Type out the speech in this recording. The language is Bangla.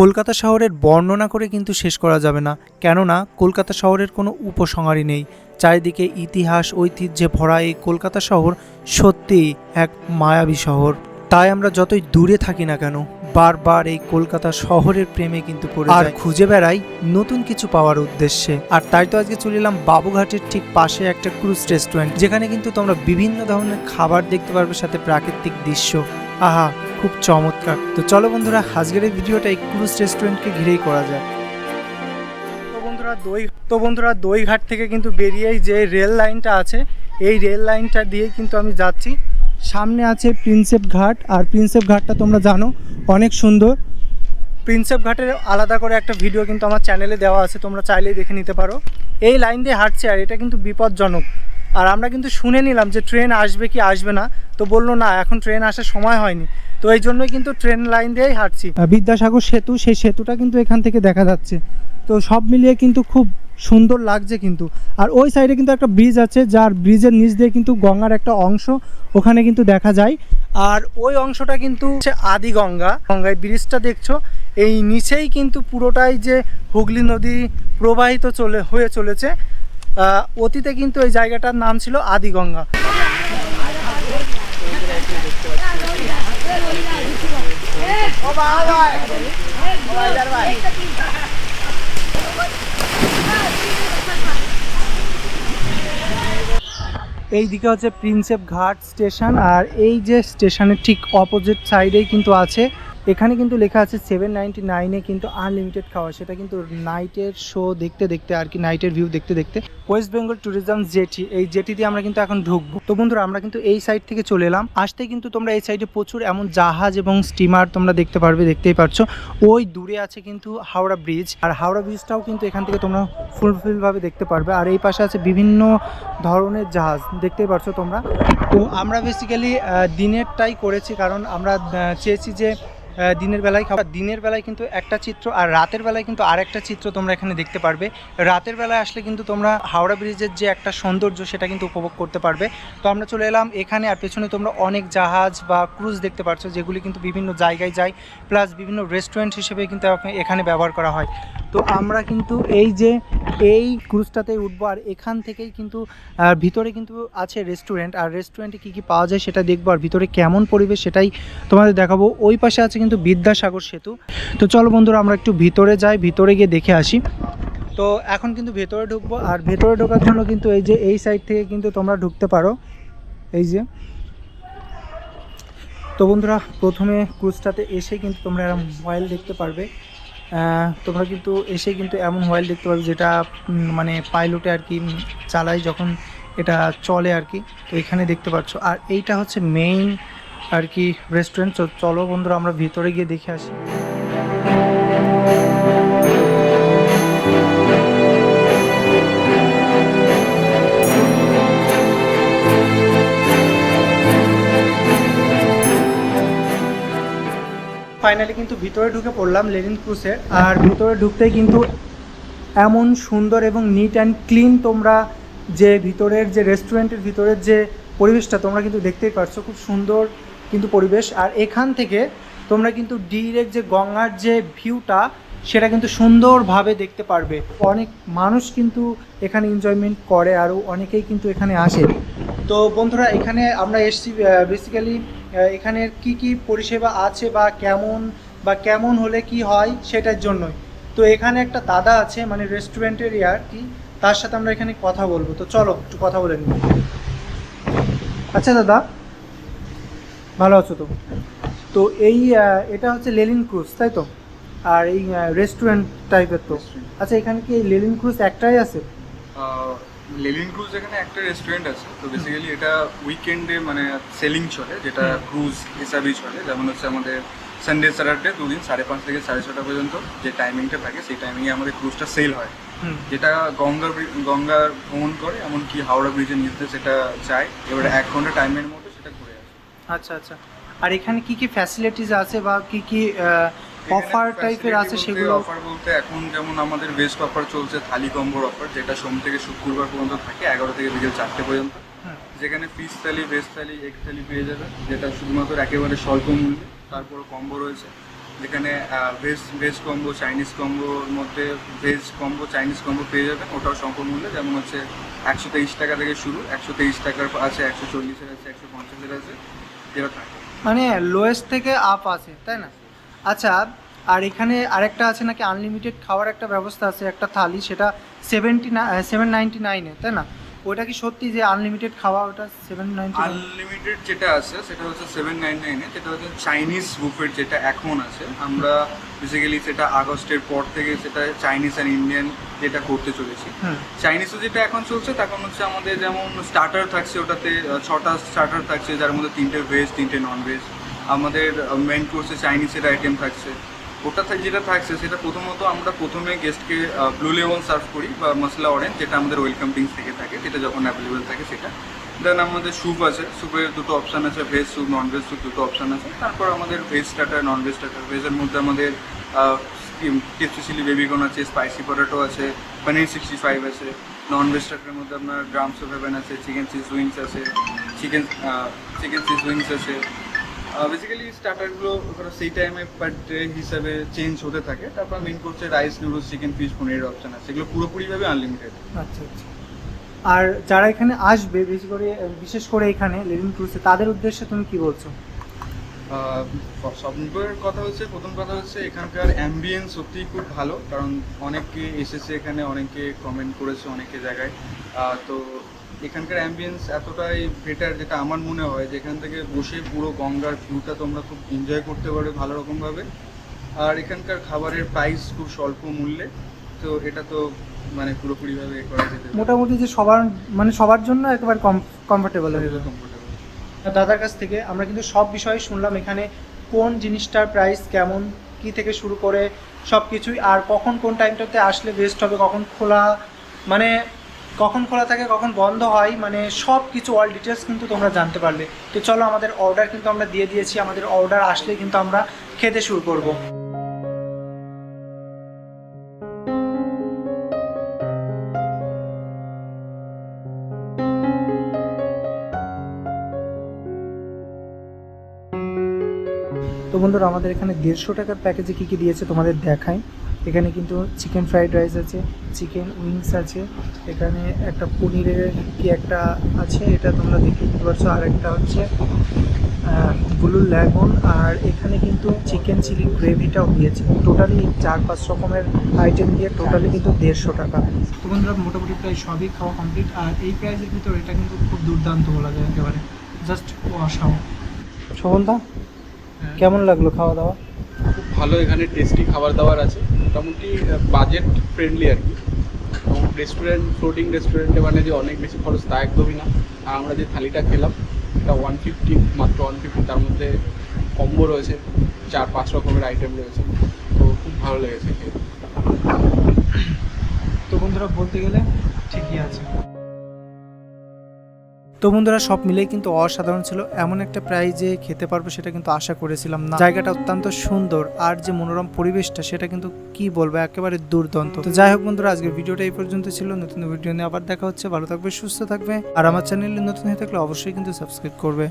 কলকাতা শহরের বর্ণনা করে কিন্তু শেষ করা যাবে না। কেননা কলকাতা শহরের কোনো উপসংহারই নেই। চারিদিকে ইতিহাস ঐতিহ্যে ভরা এই কলকাতা শহর সত্যিই এক মায়াবী শহর। তাই আমরা যতই দূরে থাকি না কেন বারবার এই কলকাতা শহরের প্রেমে কিন্তু পড়ে আর খুঁজে বেড়াই নতুন কিছু পাওয়ার উদ্দেশ্যে। আর তাই তো আজকে চলে এলাম বাবুঘাটের ঠিক পাশে একটা ক্রুজ রেস্টুরেন্ট যেখানে কিন্তু তোমরা বিভিন্ন ধরনের খাবার দেখতে পারবে সাথে প্রাকৃতিক দৃশ্য। আহা খুব চমৎকার। তো চলো বন্ধুরা, আজকের এই ভিডিওটা এই ক্রুজ রেস্টুরেন্টকে ঘিরেই করা যায় তো বন্ধুরা, দই তো বন্ধুরা, দইঘাট থেকে কিন্তু বেরিয়েই যে রেল লাইনটা আছে, এই রেল লাইনটা দিয়েই কিন্তু আমি যাচ্ছি। সামনে আছে প্রিন্সেপ ঘাট, আর প্রিন্সেপ ঘাটটা তোমরা জানো, অনেক সুন্দর। প্রিন্সেপ ঘাটের আলাদা করে একটা ভিডিও কিন্তু আমার চ্যানেলে দেওয়া আছে, তোমরা চাইলেই দেখে নিতে পারো। এই লাইন দিয়ে হাঁটছে, আর এটা কিন্তু বিপজ্জনক। আর আমরা কিন্তু শুনে নিলাম যে ট্রেন আসবে কি আসবে না। তো বলল, না, এখন ট্রেন আসার সময় হয়নি। তো এই জন্যই কিন্তু ট্রেন লাইন দিয়েই হাঁটছি। বিদ্যাসাগর সেতু, সেই সেতুটা কিন্তু এখান থেকে দেখা যাচ্ছে। তো সব মিলিয়ে কিন্তু খুব সুন্দর লাগছে কিন্তু। আর ওই সাইডে কিন্তু একটা ব্রিজ আছে, যার ব্রিজের নিচ দিয়ে কিন্তু গঙ্গার একটা অংশ ওখানে কিন্তু দেখা যায়। আর ওই অংশটা কিন্তু আদি গঙ্গা গঙ্গায় ব্রিজটা দেখছ? এই নিচেই কিন্তু পুরোটাই যে হুগলি নদী প্রবাহিত চলে, হয়ে চলেছে। অতীতে কিন্তু এই জায়গাটার নাম ছিল আদি গঙ্গা এই দিকে হচ্ছে প্রিন্সেপ ঘাট স্টেশন, আর এই যে স্টেশনের ঠিক অপোজিট সাইডেই কিন্তু আছে। এখানে কিন্তু লেখা আছে সেভেন নাইনটি নাইনে কিন্তু আনলিমিটেড খাওয়া, সেটা কিন্তু নাইটের শো দেখতে দেখতে আর কি নাইটের ভিউ দেখতে দেখতে ওয়েস্ট বেঙ্গল ট্যুরিজম জেটি এই জেটি দিয়ে আমরা কিন্তু এখন ঢুকবো। তো বন্ধুরা, আমরা কিন্তু এই সাইড থেকে চলে এলাম। আসতে কিন্তু তোমরা এই সাইডে প্রচুর এমন জাহাজ এবং স্টিমার তোমরা দেখতে পারবে, দেখতেই পারছ। ওই দূরে আছে কিন্তু হাওড়া ব্রিজ আর হাওড়া ব্রিজটাও কিন্তু এখান থেকে তোমরা ফুলফিলভাবে দেখতে পারবে। আর এই পাশে আছে বিভিন্ন ধরনের জাহাজ, দেখতেই পারছ তোমরা। তো আমরা বেসিক্যালি দিনেরটাই করেছি, কারণ আমরা চেয়েছি যে দিনের বেলায় খাবার। দিনের বেলায় কিন্তু একটা চিত্র আর রাতের বেলায় কিন্তু আরেকটা চিত্র তোমরা এখানে দেখতে পারবে। রাতের বেলায় আসলে কিন্তু তোমরা হাওড়া ব্রিজের যে একটা সৌন্দর্য সেটা কিন্তু উপভোগ করতে পারবে। তো আমরা চলে এলাম এখানে আর পেছনে তোমরা অনেক জাহাজ বা ক্রুজ দেখতে পাচ্ছ যেগুলি কিন্তু বিভিন্ন জায়গায় যায়। প্লাস বিভিন্ন রেস্টুরেন্ট হিসেবে কিন্তু এখ- এখানে ব্যবহার করা হয়। তো আমরা কিন্তু এই যে এই ক্রুজটাতে উঠবো আর এখান থেকেই কিন্তু ভিতরে কিন্তু আছে রেস্টুরেন্ট। আর রেস্টুরেন্টে কী কী পাওয়া যায় সেটা দেখব। আর ভিতরে কেমন পরিবেশ সেটাই তোমাদের দেখাবো। ওই পাশে আছে কিন্তু বিদ্যাসাগর সেতু। তো চলো বন্ধুরা, আমরা একটু ভিতরে যাই, ভিতরে গিয়ে দেখে আসি। তো এখন কিন্তু ভেতরে ঢুকবো, আর ভেতরে ঢোকার জন্য কিন্তু এই যে এই সাইড থেকে কিন্তু তোমরা ঢুকতে পারো। এই যে। তো বন্ধুরা, প্রথমে ক্রুজটাতে এসে কিন্তু তোমরা এরকম মোবাইল দেখতে পারবে। তোমরা কিন্তু এসে কিন্তু এমন মোবাইল দেখতে পারবে যেটা মানে পাইলটে আর কি চালায় যখন এটা চলে আর কি। তো এখানে দেখতে পাচ্ছ। আর এইটা হচ্ছে মেইন আর কি রেস্টুরেন্ট চলো বন্ধুরা, আমরা ভিতরে গিয়ে দেখে আসি। ফাইনালি কিন্তু ভিতরে ঢুকে পড়লাম লেনিন ক্রুসের, আর ভিতরে ঢুকতেই কিন্তু এমন সুন্দর এবং নিট অ্যান্ড ক্লিন তোমরা যে ভিতরের যে রেস্টুরেন্টের ভিতরের যে পরিবেশটা তোমরা কিন্তু দেখতেই পারছ। খুব সুন্দর কিন্তু পরিবেশ, আর এখান থেকে তোমরা কিন্তু ডিরেক্ট যে গঙ্গার যে ভিউটা সেটা কিন্তু সুন্দরভাবে দেখতে পারবে। অনেক মানুষ কিন্তু এখানে এনজয়মেন্ট করে, আরও অনেকেই কিন্তু এখানে আসে। তো বন্ধুরা, এখানে আমরা এসছি বেসিক্যালি এখানের কি কি পরিষেবা আছে বা কেমন বা কেমন হলে কি হয় সেটার জন্যই। তো এখানে একটা দাদা আছে মানে রেস্টুরেন্টের ইয়ার কি, তার সাথে আমরা এখানে কথা বলব। তো চলো, একটু কথা বলে নিই। আচ্ছা দাদা। ভালো আছো তো তো এই এটা হচ্ছে লেলিন ক্রুজ তাই তো? আর এই রেস্টুরেন্ট টাইপের তো। আচ্ছা এখানে কি লেলিন ক্রুজ একটাই আছে? লেলিন ক্রুজ এখানে একটা রেস্টুরেন্ট আছে। তো বেসিক্যালি এটা উইকেন্ডে মানে সেলিং চলে যেটা ক্রুজ হিসাবেই চলে। যেমন হচ্ছে আমাদের সানডে স্যাটারডে দুদিন সাড়ে পাঁচ থেকে সাড়ে ছটা পর্যন্ত যে টাইমিংটা থাকে সেই টাইমিংয়ে আমাদের ক্রুজটা সেল হয়। যেটা গঙ্গা গঙ্গার ভ্রমণ করে এমনকি হাওড়া ব্রিজের নিতে সেটা যায়। এবারে এক ঘণ্টা টাইমের মধ্যে আচ্ছা আচ্ছা। আর এখানে কি কি ফ্যাসিলিটিস আছে বা কি কি অফার টাইপের আছে সেগুলো? অফার বলতে এখন যেমন আমাদের বেস্ট অফার চলছে থালি কম্বোর অফার যেটা সোম থেকে শুক্রবার পর্যন্ত থাকে এগারো থেকে বিকেল চারটে পর্যন্ত। যেখানে fish thali veg thali egg thali পেয়ে যাবে যেটা শুধুমাত্র একেবারে স্বল্প মূল্যে। তারপরে কম্বো রয়েছে। যেখানে ভেজ ভেজ কম্বো চাইনিজ কম্বোর মধ্যে ভেজ কম্বো চাইনিজ কম্বো পেয়ে যাবেন ওটাও সম্পূর্ণ মূল্যে। যেমন হচ্ছে একশো তেইশ টাকা থেকে শুরু একশো তেইশ টাকার আছে একশো চল্লিশের আছে একশো পঞ্চাশের আছে। মানে লোয়েস্ট থেকে আপ আছে, তাই না? আচ্ছা আর এখানে আরেকটা আছে নাকি আনলিমিটেড খাওয়ার একটা ব্যবস্থা আছে, একটা থালি, সেটা সেভেন্টি সেভেন নাইনটি নাইনে তাই না? ওটা কি সত্যি যে আনলিমিটেড খাওয়া ওটা সেভেন নাইনটি আনলিমিটেড যেটা আছে সেটা হচ্ছে সেভেন নাইন নাইনে যেটা হচ্ছে চাইনিজ বুফেট যেটা এখন আছে। আমরা বেসিক্যালি সেটা আগস্টের পর থেকে সেটা চাইনিজ অ্যান্ড ইন্ডিয়ান যেটা করতে চলেছি। চাইনিজও যেটা এখন চলছে তখন হচ্ছে আমাদের যেমন স্টার্টার থাকছে ওটাতে ছটা স্টার্টার থাকছে যার মধ্যে তিনটে ভেজ তিনটে নন ভেজ আমাদের মেন কোর্সে চাইনিজের আইটেম থাকছে। ওটা থা- যেটা থাকছে, সেটা প্রথমত আমরা প্রথমে গেস্টকে ব্লু লেমন সার্ভ করি বা মশলা অরেঞ্জ যেটা আমাদের ওয়েলকাম ড্রিঙ্কস থেকে থাকে, যেটা যখন অ্যাভেলেবেল থাকে সেটা। দেন আমাদের স্যুপ আছে স্যুপের দুটো অপশান আছে veg soup non veg soup দুটো অপশান আছে। তারপর আমাদের veg starter non veg starter ভেজের মধ্যে আমাদের টেস্টি চিলি বেবিকন আছে স্পাইসি পটেটো আছে পনির সিক্সটি ফাইভ আছে। নন ভেজ স্টার্টারের মধ্যে আপনার গ্রামস অফ হেভেন আছে চিকেন চিজ উইংস আছে চিকেন চিকেন চিজ উইংস আছে। বেসিক্যালি স্টার্টারগুলো ওখানে সেই টাইমে পার ডে হিসাবে চেঞ্জ হতে থাকে। তারপর মেন করছে রাইস নুডলস চিকেন ফিশ পনিরের অপশান আছে। এগুলো পুরোপুরিভাবে আনলিমিটেড আচ্ছা আচ্ছা। আর যারা এখানে আসবে বেশি করে বিশেষ করে এখানে লিভিং ক্রুজে তাদের উদ্দেশ্যে তুমি কি বলছো? সবগুলোর কথা হচ্ছে প্রথম কথা হচ্ছে এখানকার অ্যাম্বিয়েন্স সত্যিই খুব ভালো। কারণ অনেকে এসেছে এখানে অনেকে কমেন্ট করেছে অনেকে জায়গায়। তো এখানকার অ্যাম্বিয়েন্স এতটাই বেটার যেটা আমার মনে হয় যে এখান থেকে বসে পুরো গঙ্গার ভিউটা তোমরা খুব এনজয় করতে পারবে ভালো রকমভাবে। আর এখানকার খাবারের প্রাইস খুব স্বল্প মূল্যে তো এটা তো মানে পুরোপুরিভাবে এ করা যেতে মোটামুটি যে সবার মানে সবার জন্য একেবারে কমফোর্টেবল হয়ে যাবে। কমফোর্টেবল দাদার কাছ থেকে আমরা কিন্তু সব বিষয়ে শুনলাম এখানে কোন জিনিসটার প্রাইস কেমন কি থেকে শুরু করে সব কিছুই আর কখন কোন টাইমটাতে আসলে বেস্ট হবে কখন খোলা মানে কখন খোলা থাকে, কখন বন্ধ হয় মানে সব কিছু অল ডিটেলস কিন্তু তোমরা জানতে পারলে। তো চলো আমাদের অর্ডার কিন্তু আমরা দিয়ে দিয়েছি, আমাদের অর্ডার আসলে কিন্তু আমরা খেতে শুরু করব। তো বন্ধুরা, আমাদের এখানে দেড়শো টাকার প্যাকেজে কী কী দিয়েছে তোমাদের দেখাই। এখানে কিন্তু চিকেন ফ্রাইড রাইস আছে চিকেন উইংস আছে এখানে একটা পনিরের কি একটা আছে এটা তোমরা দেখে নিতে পারছ আর একটা হচ্ছে ব্লু ল্যাগন আর এখানে কিন্তু চিকেন চিলি গ্রেভিটাও দিয়েছে। টোটালি চার পাঁচ রকমের আইটেম দিয়ে টোটালি কিন্তু দেড়শো টাকা। তো বন্ধুরা মোটামুটি প্রায় সবই খাওয়া কমপ্লিট আর এই প্রাইসের ভিতর এটা কিন্তু খুব দুর্দান্ত বলা যায় একেবারে। জাস্ট ওয়াশাও শোভনদা কেমন লাগল খাওয়া দাওয়া? খুব ভালো এখানে টেস্টি খাবার দাবার আছে। মোটামুটি বাজেট ফ্রেন্ডলি আর কি। এবং রেস্টুরেন্ট ফ্লোটিং রেস্টুরেন্টে মানে যে অনেক বেশি খরচ তা একদমই না। আর আমরা যে থালিটা খেলাম, এটা ওয়ান ফিফটি মাত্র ওয়ান ফিফটি তার মধ্যে কম্বো রয়েছে, চার, পাঁচ রকমের আইটেম রয়েছে। তো খুব ভালো লেগেছে তো বন্ধুরা, বলতে গেলে ঠিকই আছে। তো বন্ধুরা, সব মিলেই কিন্তু অসাধারণ ছিল। এমন একটা প্রাইজে খেতে পারব সেটা কিন্তু আশা করেছিলাম না। জায়গাটা অত্যন্ত সুন্দর আর যে মনোরম পরিবেশটা, সেটা কিন্তু কি বলব, একেবারে দুর্দান্ত। তো যাই হোক বন্ধুরা, আজকের ভিডিওটা এই পর্যন্ত ছিল। নতুন ভিডিও নিয়ে আবার দেখা হচ্ছে। ভালো থাকবে, সুস্থ থাকবে। আর আমার চ্যানেলে নতুন হয়ে থাকলে অবশ্যই কিন্তু সাবস্ক্রাইব করবে।